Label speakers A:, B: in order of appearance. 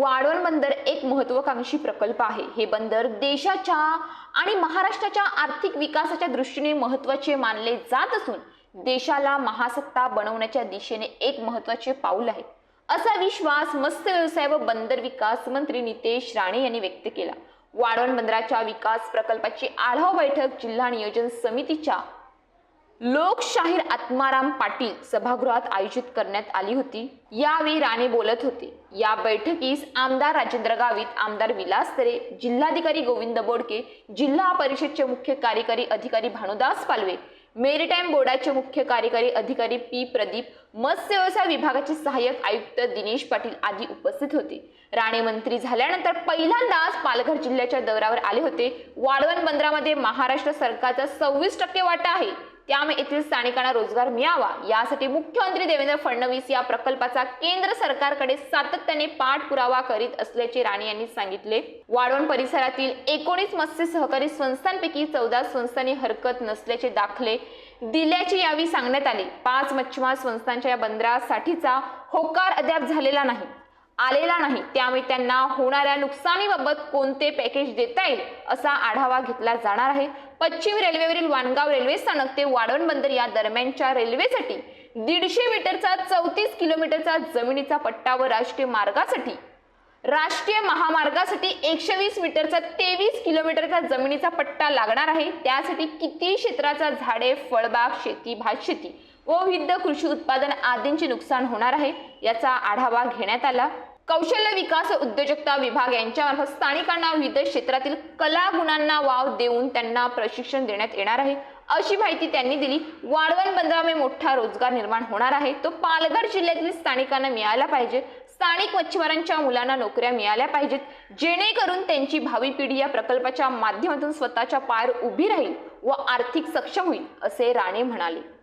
A: वाढवण बंदर एक महत्वाकांक्षी प्रकल्प आहे. हे बंदर देशाच्या आणि महाराष्ट्राच्या आर्थिक विकासाच्या दृष्टीने महत्त्वाचे मानले जात असून देशाला महासत्ता बनवण्याच्या दिशेने एक महत्त्वाचे पाऊल आहे. असा विश्वास मत्स्य व्यवसाय व बंदर विकास मंत्री नितेश राणे यांनी व्यक्त केला. वाढवण बंदराच्या विकास प्रकल्पाची आढावा बैठक जिल्हा नियोजन समितीच्या लोकशाहीर आत्माराम पाटील सभागृहात आयोजित करण्यात आली होती. यावेळी राणे बोलत होते. या बैठकीस आमदार राजेंद्र गावित आमदार विलास तरे जिल्हाधिकारी गोविंद बोडके जिल्हा परिषदचे मुख्य कार्यकारी अधिकारी भानुदास पालवे मेरीटाईम बोर्डाचे मुख्य कार्यकारी अधिकारी पी प्रदीप मत्स्य व्यवसाय विभागाचे सहाय्यक आयुक्त दिनेश पाटील आदी उपस्थित होते. राणे मंत्री झाल्यानंतर पहिल्यांदाच पालघर जिल्ह्याच्या दौऱ्यावर आले होते. वाढवण बंदरामध्ये महाराष्ट्र सरकारचा सव्वीस टक्के वाटा आहे. त्यामुळे येथील स्थानिकांना रोजगार मिळावा यासाठी मुख्यमंत्री देवेंद्र फडणवीस या प्रकल्पाचा केंद्र सरकारकडे सातत्याने पाठपुरावा करीत असल्याचे राणे यांनी सांगितले. वाढवण परिसरातील एकोणीस मत्स्य सहकारी संस्थांपैकी चौदा संस्थांनी हरकत नसल्याचे दाखले दिल्याचे यावेळी सांगण्यात आले. पाच मच्छीमार संस्थांच्या या बंदरासाठीचा होकार अद्याप झालेला नाही. आलेला नाही. त्यामुळे त्यांना होणाऱ्या नुकसानीबाबत कोणते पॅकेज देता येईल असा आढावा घेतला जाणार आहे. पश्चिम रेल्वेवरील वाणगाव रेल्वे स्थानक ते वाढवण बंदर या दरम्यानच्या रेल्वेसाठी दीडशे मीटरचा चौतीस किलोमीटरचा जमिनीचा पट्टा व राष्ट्रीय मार्गासाठी राष्ट्रीय महामार्गासाठी एकशे वीस मीटरचा तेवीस किलोमीटरचा जमिनीचा पट्टा लागणार आहे. त्यासाठी किती क्षेत्राचा झाडे फळबाग शेती भातशेती व विविध कृषी उत्पादन आदींचे नुकसान होणार आहे याचा आढावा घेण्यात आला. कौशल्य विकास उद्योजकता विभाग यांच्यामार्फत स्थानिकांना विविध क्षेत्रातील कला गुणांना वाव देऊन त्यांना प्रशिक्षण देण्यात येणार आहे. अशी माहिती त्यांनी दिली. वाढवण बंदरामुळे मोठा रोजगार निर्माण होणार आहे. तो पालघर जिल्ह्यातील स्थानिकांना मिळाला पाहिजे. स्थानिक मच्छीमारांच्या मुलांना नोकऱ्या मिळाल्या पाहिजेत. जेणेकरून त्यांची भावी पिढी या प्रकल्पाच्या माध्यमातून स्वतःच्या पायावर उभी राहील व आर्थिक सक्षम होईल असे राणे म्हणाले.